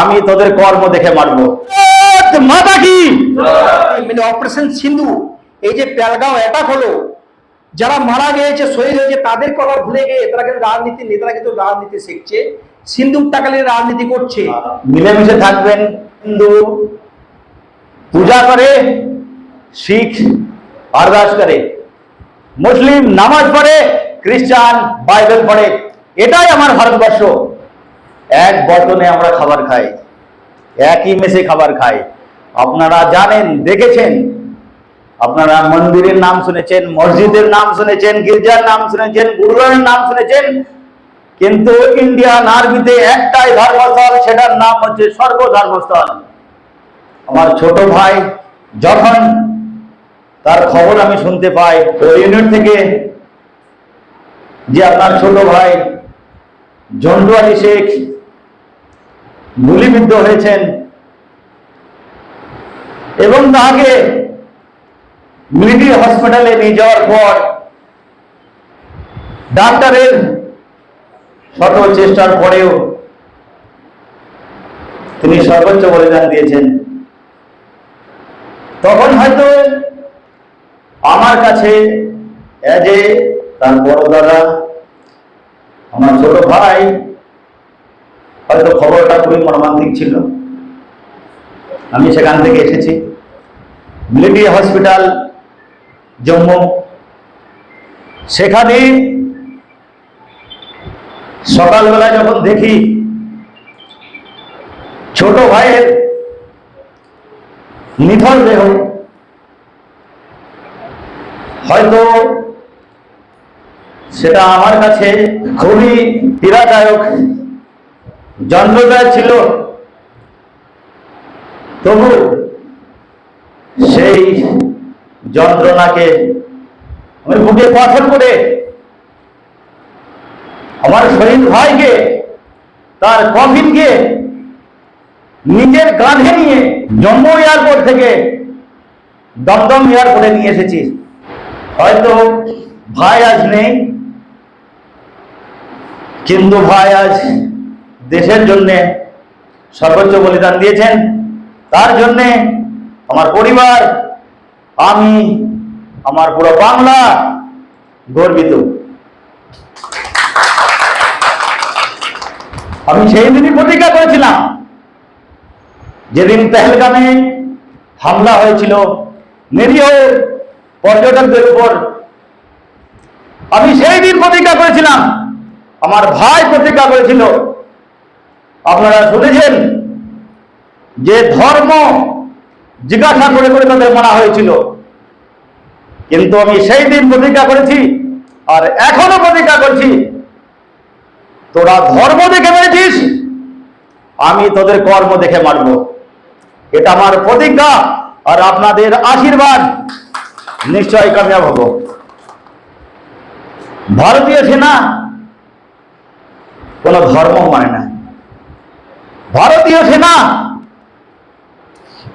আমি তোদের কর্ম দেখে মারবো। মাতা কি? মানে অপারেশন সিন্ধু এই যে প্যালগাঁও অ্যাটাক হলো যারা মারা গিয়েছে শহীদ হয়েছে তাদের কথা ভুলে গিয়ে তারা কিন্তু রাজনীতি নেতারা কিন্তু রাজনীতি শিখছে। সিন্ধুক টাকালে রাজনীতি করছে। মিলেমিশে থাকবেন হিন্দু পূজা করে শিখ আরদাস করে। মুসলিম নামাজ পড়ে খ্রিস্টান বাইবেল পড়ে। এটাই আমার ভারতবর্ষ। এক বর্তনে আমরা খাবার খাই, একই মেসে খাবার খাই। আপনারা জানেন, দেখেছেন? আপনারা মন্দিরের নাম শুনেছেন, মসজিদের নাম শুনেছেন, গির্জার নাম শুনেছেন, গুরুদ্বারের নাম শুনেছেন, কিন্তু ইন্ডিয়ান আর্মিতে একটাই ধর্মস্থল, সেটার নাম হচ্ছে সর্বধর্মস্থল আমার ছোট ভাই যখন তার খবর আমি শুনতে পাই ওই ইউনিট থেকে, যে আপনার ছোট ভাই জন্টু আলী শেখ গুলিবিদ্ধ হয়েছেন। এবং তাকে মিলিটারি হসপিটালে নিয়ে যাওয়ার পর ডাক্তারের শত চেষ্টার পরেও তিনি সর্বোচ্চ বলিদান দিয়েছেন। তখন হয়তো আমার কাছে এজ এ তার বড় দাদা, আমার ছোট ভাই হয়তো খবরটা খুবই মর্মান্তিক ছিল। আমি সেখান থেকে এসেছি। Military hospital, Jammu. সেখানে সকালবেলা যখন দেখি ছোট ভাইয়ের নিথর দেহ, হয়তো সেটা আমার কাছে খুবই পীড়াদায়ক যন্ত্রদায় ছিল। তবু সেই যন্ত্রণাকে আমি বুকে পাথর করে আমার শহীদ ভাইকে, তার কফিনকে, নিজের কাঁধে নিয়ে জম্মু এয়ারপোর্ট থেকে দমদম এয়ারপোর্টে নিয়ে এসেছি। হয়তো ভাই আজ নেই, কিন্তু ভাই আজ দেশের জন্যে সর্বোচ্চ বলিদান দিয়েছেন। তার জন্যে আমার পরিবার, আমি, আমার পুরো বাংলা গর্বিত। আমি সেই দিনই প্রতিজ্ঞা করেছিলাম, যেদিন পেহেলগামে হামলা হয়েছিল, নিরীহ পর্যটকদের উপর। আমি সেই দিন প্রতিজ্ঞা করেছিলাম, আমার ভাই প্রতিজ্ঞা করেছিল আপনারা শুনেছেন যে ধর্ম জিজ্ঞাসা করে করে তাদের মানা হয়েছিল। কিন্তু আমি সেই দিন প্রতিজ্ঞা করেছি, আর এখনও প্রতিজ্ঞা করছি, তোরা ধর্ম দেখে মেরেছিস, আমি তোদের কর্ম দেখে মারব। এটা আমার প্রতিজ্ঞা, আর আপনাদের আশীর্বাদ নিশ্চয় কামিয়াব হব। ভারতীয় সেনা কোন ধর্ম মানে না। ভারতীয় সেনা,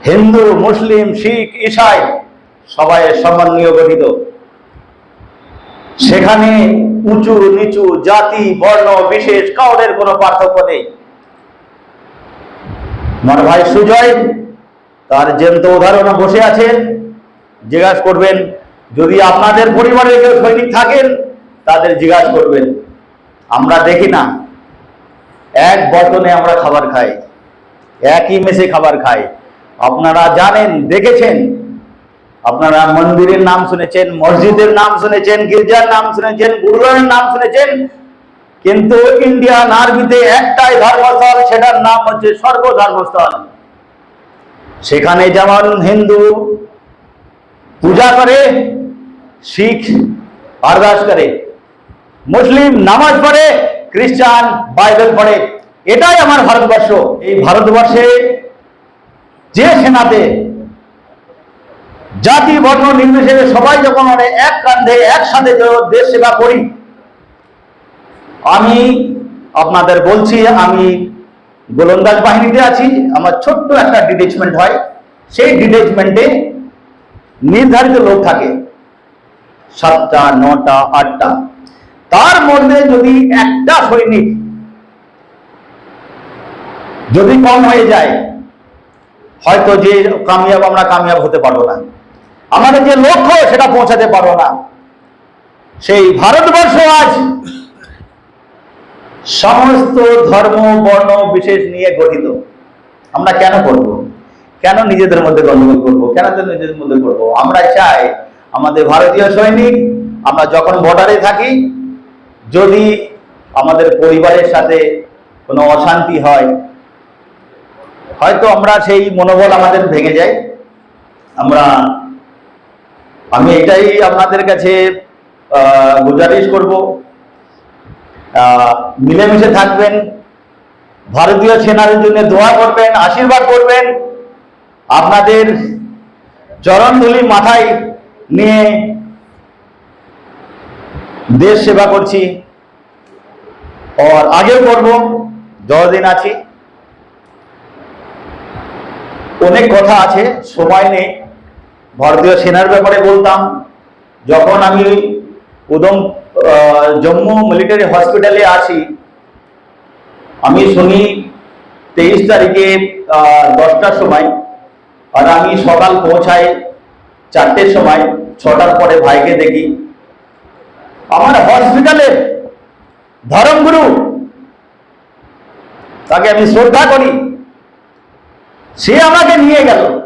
হিন্দু, মুসলিম, শিখ, ইসাই, সবাই সম্মানীয় গঠিত। সেখানে উঁচু, নিচু, জাতি, বর্ণ, বিশেষ কাউরের কোনো পার্থক্য নেই। আমার ভাই সুজয়, তার জ্যান্ত উদাহরণ বসে আছে। জিজ্ঞাসা করবেন, যদি আপনাদের পরিবারে কেউ সৈনিক থাকেন, তাদের জিজ্ঞাসা করবেন। আমরা দেখি না। এক বর্তনে আমরা খাবার খাই, একই মেসে খাবার খাই। আপনারা জানেন, দেখেছেন? আপনারা মন্দিরের নাম শুনেছেন, মসজিদের নাম শুনেছেন, গির্জার নাম শুনেছেন, গুরুদ্বারের নাম শুনেছেন, কিন্তু ইন্ডিয়ান আর্মিতে একটাই ধর্মস্থল, সেটার নাম হচ্ছে সর্বধর্মস্থল সেখানে যেমন হিন্দু পূজা করে, শিখ আরদাস করে, মুসলিম নামাজ পড়ে, খ্রিস্টান বাইবেল পড়ে এটাই আমার ভারতবর্ষ। এই ভারতবর্ষে যে সেনাতে জাতি, বর্ণ, নির্বিশেষে সবাই যখন মানে এক কান্ধে একসাথে দেশ সেবা করি, আমি আপনাদের বলছি, আমি গোলন্দাজ বাহিনীতে আছি, আমার ছোট্ট একটা ডিটেচমেন্ট হয়। সেই ডিটেচমেন্টে নির্ধারিত লোক থাকে সাতটা, নটা, আটটা। তার মধ্যে যদি একটা সৈনিক যদি কম হয়ে যায়, হয়তো যে কামিয়াব, আমরা কামিয়াব হতে পারব না। আমাদের যে লক্ষ্য, সেটা পৌঁছাতে পারব না। সেই ভারতবর্ষ আজ সমস্ত ধর্ম, বর্ণ, বিশেষ নিয়ে গঠিত। আমরা কেন করব? কেন নিজেদের মধ্যে গন্ডগোল করব? কেন নিজেদের মধ্যে করব? আমরা চাই আমাদের ভারতীয় সৈনিক, আমরা যখন বর্ডারে থাকি, যদি আমাদের পরিবারের সাথে কোনো অশান্তি হয় হয়তো আমরা সেই মনোবল আমাদের ভেঙে যায়। আমরা, আমি এটাই আপনাদের কাছে গুজারিশ করব। মিলেমিশে থাকবেন, ভারতীয় সেনাদের জন্য দোয়া করবেন, আশীর্বাদ করবেন। আপনাদের চরণধুলি মাথায় নিয়ে দেশ সেবা করছি। আর আগেও করব, যতদিন আছি। অনেক কথা আছে, সময় নেই। ভারতীয় সেনার ব্যাপারে বলতাম, যখন আমি উদম জম্মু মিলিটারি হসপিটালে আসি আমি শুনি তেইশ তারিখে দশটার সময়, আর আমি সকাল পৌঁছাই চারটের সময়, ছটার পরে ভাইকে দেখি। আমার হসপিটালে ধরমগুরু, তাকে আমি শ্রদ্ধা করি। সে আমাকে নিয়ে গেল।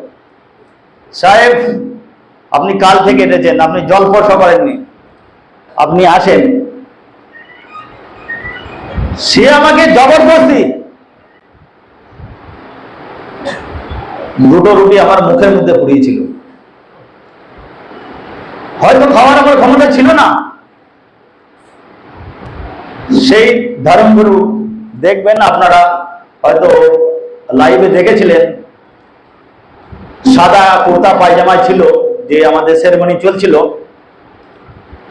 সাহেব, আপনি কাল থেকে এসেছেন, আপনি জল স্পর্শ করেননি। আপনি আসেন। সে আমাকে জবরদস্তি দুটো রুটি আমার মুখের মধ্যে পুড়িয়েছিল। হয়তো খাওয়ার আমার ক্ষমতা ছিল না। সেই ধর্মগুরু দেখবেন আপনারা, হয়তো লাইভে দেখেছিলেন। সাদা কুর্তা পায়জামায় ছিল যে আমাদের সেরেমনি চলছিল,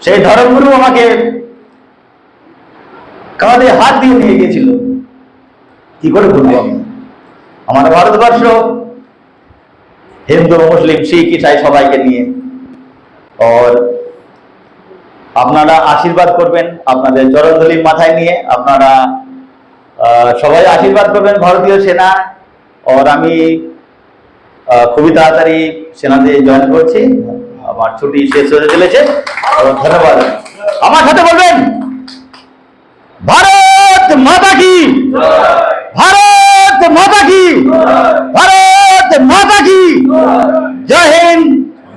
সেই ধর্মগুরু আমাকে কাঁধে হাত দিয়ে নিয়ে গিয়েছিল। কি করে বলব আমি? আমার ভারতবর্ষ, হিন্দু, মুসলিম, শিখ, ইসাই সবাইকে নিয়ে। আর আপনারা আশীর্বাদ করবেন আপনাদের চরণধলি মাথায় নিয়ে, আপনারা সবাই আশীর্বাদ করবেন ভারতীয় সেনা। আর আমি খুবই তাড়াতাড়ি সেনাতে জয়েন করছি। আমার ছুটি শেষ হয়ে চলেছে। ধন্যবাদ। আমার সাথে বলবেন, ভারত মাতা কি? ভারত মাতা কি? ভারত মাতা কি? জয় হিন্দ,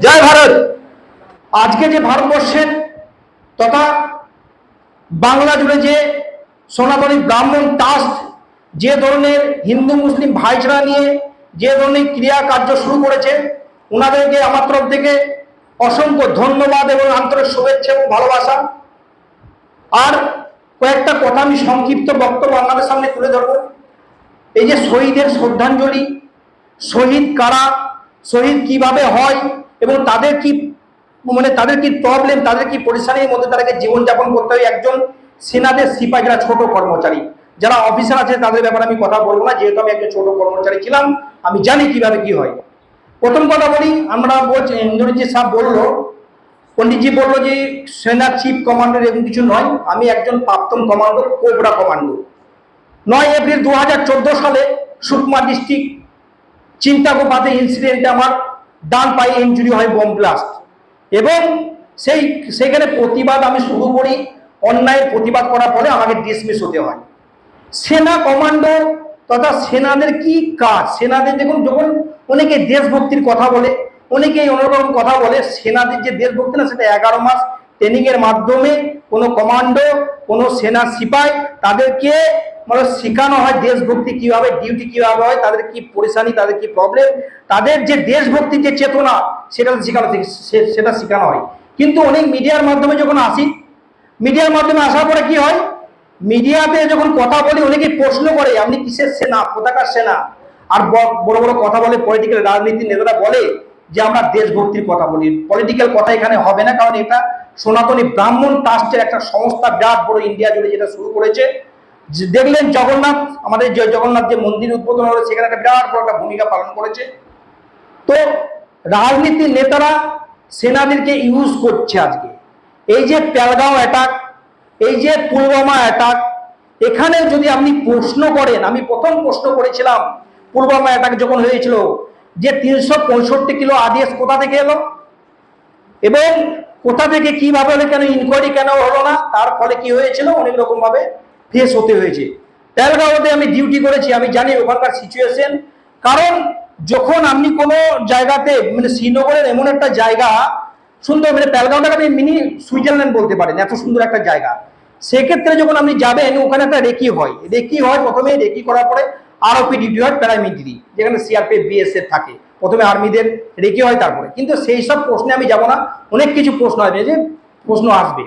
জয় ভারত। আজকে যে ভারতবর্ষের তথা বাংলা জুড়ে যে সনাতনী ব্রাহ্মণ ট্রাস্ট যে ধরনের হিন্দু, মুসলিম ভাইচারা নিয়ে যে ধরনের ক্রিয়া কার্য শুরু করেছে ওনাদেরকে আমার তরফ থেকে অসংখ্য ধন্যবাদ এবং আন্তরিক শুভেচ্ছা এবং ভালোবাসা। আর কয়েকটা কথা আমি সংক্ষিপ্ত বক্তব্য আপনাদের সামনে তুলে ধরবো। এই যে শহীদের শ্রদ্ধাঞ্জলি, শহীদ কারা, শহীদ কীভাবে হয় এবং তাদের কি মানে তাদের কি প্রবলেম তাদের কি পরিশ্রমের মধ্যে তাদেরকে জীবনযাপন করতে হয়? একজন সেনাদের সিপাই যারা ছোট কর্মচারী। যারা অফিসার আছে, তাদের ব্যাপারে আমি কথা বলব না, যেহেতু আমি একটা ছোট কর্মচারী ছিলাম, আমি জানি কীভাবে কি হয়। প্রথম কথা বলি, আমরা বলছি, ইন্দ্রজিৎ সাহেব বলল, পণ্ডিতজি বলল যে, সেনা চিফ কমান্ডার এরকম কিছু নয়, আমি একজন প্রাক্তন কমান্ডো কোবরা কমান্ডো নয় এপ্রিল দু হাজার চোদ্দ সালে সুকমা ডিস্ট্রিক্ট চিন্তাগোপাতে ইনসিডেন্টে আমার ডান পায়ে ইঞ্জুরি হয় বোম ব্লাস্ট এবং সেই, সেখানে প্রতিবাদ আমি শুরু করি, অন্যায়ের প্রতিবাদ করার ফলে আমাকে ডিসমিস হতে হয়। সেনা কমান্ডো তথা সেনাদের কি কাজ? সেনাদের দেখুন, যখন অনেকে দেশভক্তির কথা বলে অনেকে অন্যরকম কথা বলে, সেনাদের যে দেশভক্তি না, সেটা এগারো মাস ট্রেনিং এর মাধ্যমে কোনো কমান্ডো কোনো সেনা সিপাই তাদেরকে মানে শেখানো হয় দেশভক্তি কীভাবে ডিউটি কীভাবে হয়, তাদের কি পরেশানি তাদের কি প্রবলেম তাদের যে দেশভক্তির যে চেতনা, সেটা শেখানো সেটা শেখানো হয়। কিন্তু অনেক মিডিয়ার মাধ্যমে যখন আসি মিডিয়ার মাধ্যমে আসার পরে কি হয়? মিডিয়াতে যখন কথা বলি অনেকে প্রশ্ন করে? আপনি কিসের সেনা? কোথাকার সেনা? আর বড় বড় কথা বলে পলিটিক্যাল রাজনীতির নেতারা বলে যে, আমরা দেশভক্তির কথা বলি। পলিটিক্যাল কথা এখানে হবে না, কারণ এটা সনাতনী ব্রাহ্মণ ট্রাস্টের একটা সংস্থা, বিরাট বড় ইন্ডিয়া জুড়ে যেটা শুরু করেছে। দেখলেন জগন্নাথ, আমাদের যে জগন্নাথ যে মন্দির উদ্বোধন হলো, সেখানে একটা বিরাট বড় একটা ভূমিকা পালন করেছে। তো রাজনীতির নেতারা সেনাদেরকে ইউজ করছে আজকে। এই যে প্যালগাঁও অ্যাটাক এই যে পুলওয়ামা অ্যাটাক এখানে যদি আপনি প্রশ্ন করেন, আমি প্রথম প্রশ্ন করেছিলাম পুলবামা অ্যাটাক যখন হয়েছিল, যে তিনশো পঁয়ষট্টি কিলো আদিএস কোথা থেকে এলো? এবং কোথা থেকে কীভাবে হলো কেন ইনকোয়ারি কেন হলো না? তার ফলে কি হয়েছিল? অনেক রকম ভাবে ফেস হতে হয়েছে। তেলগাঁওতে আমি ডিউটি করেছি, আমি জানি ওখানকার সিচুয়েশন কারণ যখন আপনি কোনো জায়গাতে মানে শ্রীনগরের এমন একটা জায়গা, সুন্দর মানে প্যালগাঁওটাকে আপনি মিনি সুইজারল্যান্ড বলতে পারেন, এত সুন্দর একটা জায়গা। সেক্ষেত্রে যখন আপনি যাবেন, ওখানে একটা রেকি হয়। রেকি হয় প্রথমে রেকি করার পরে আরওপি ডিউটি হয় প্যারামিলিটারি যেখানে সিআরপি বিএসএফ থাকে। প্রথমে আর্মিদের রেকি হয় তারপরে। কিন্তু সেই সব প্রশ্নে আমি যাব না। অনেক কিছু প্রশ্ন আসবে যে প্রশ্ন আসবে।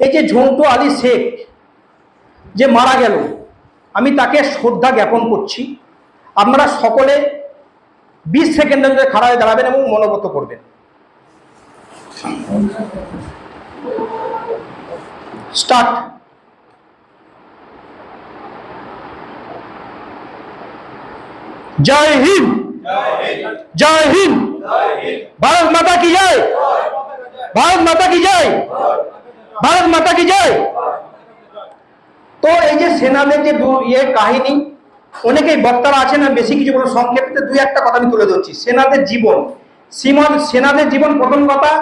এই যে ঝন্টু আলী শেখ যে মারা গেল, আমি তাকে শ্রদ্ধা জ্ঞাপন করছি। আপনারা সকলে বিশ সেকেন্ডের মধ্যে খাড়া দাঁড়াবেন এবং মনোগত করবেন। স্টার্ট। জয় হিন্দ। জয় হিন্দ। ভারত মাতা কি জয়? ভারত মাতা কি জয়? ভারত মাতা কি জয়? তো এই যে সেনাদের যে ইয়ে কাহিনী, অনেকেই বক্তারা আছেন, আমি বেশি কিছু বলব সংক্ষেপে দুই একটা কথা আমি তুলে ধরছি। সেনাদের জীবন। সীমন সেনাদের জীবন প্রথম কথা,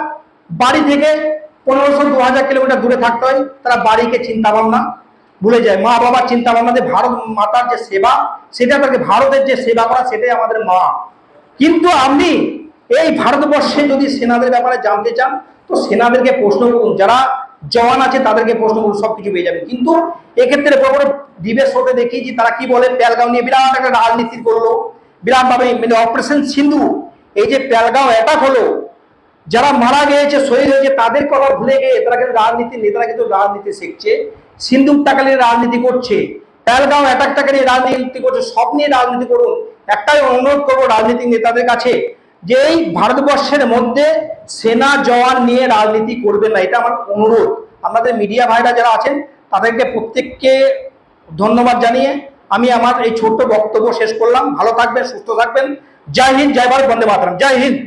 বাড়ি থেকে পনেরোশো দু হাজার কিলোমিটার দূরে থাকতে হয়, তারা বাড়িকে চিন্তা ভাবনা ভুলে যায়। মা বাবার চিন্তা ভাবনা যে ভারত মাতার যে সেবা, সেটা তাকে ভারতের যে সেবা করা, সেটাই আমাদের মা। কিন্তু আপনি এই ভারতবর্ষে যদি সেনাদের ব্যাপারে জানতে চান, তো সেনাদেরকে প্রশ্ন করুন। যারা জওয়ান আছে, তাদেরকে প্রশ্ন করুন সব কিছু পেয়ে যাবেন। কিন্তু এক্ষেত্রে বড় বড় ডিবেট হতে দেখি যে তারা কি বলে? প্যালগাঁও নিয়ে বিরাট একটা রাজনীতি করল। বিরাটভাবে মানে অপারেশন সিন্ধু, এই যে প্যালগাঁও অ্যাটাক হলো যারা মারা গিয়েছে, শহীদ হয়েছে তাদের কথা ভুলে গিয়ে তারা কিন্তু রাজনীতি নেতারা কিন্তু রাজনীতি শিখছে সিন্ধুক টাকা নিয়ে রাজনীতি করছে প্যালগাঁও অ্যাটাক টাকা নিয়ে রাজনীতি করছে, সব নিয়ে রাজনীতি করুন। একটাই অনুরোধ করব রাজনীতিক নেতাদের কাছে যে এই ভারতবর্ষের মধ্যে সেনা জওয়ান নিয়ে রাজনীতি করবেন না, এটা আমার অনুরোধ। আমাদের মিডিয়া ভাইরা যারা আছেন, তাদেরকে প্রত্যেককে ধন্যবাদ জানিয়ে আমি আমার এই ছোট্ট বক্তব্য শেষ করলাম। ভালো থাকবেন, সুস্থ থাকবেন। জয় হিন্দ, জয় ভারত, বন্দে মাতরম। জয় হিন্দ!